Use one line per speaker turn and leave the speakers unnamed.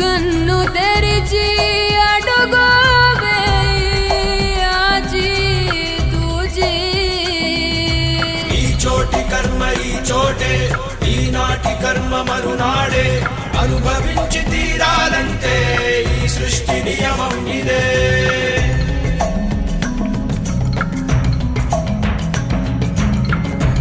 కన్ను తెరిచి అడుగు చోటి కర్మ ఈ చోటే. ఈనాటి కర్మ మరునాడే.
అనుభవించి తీరు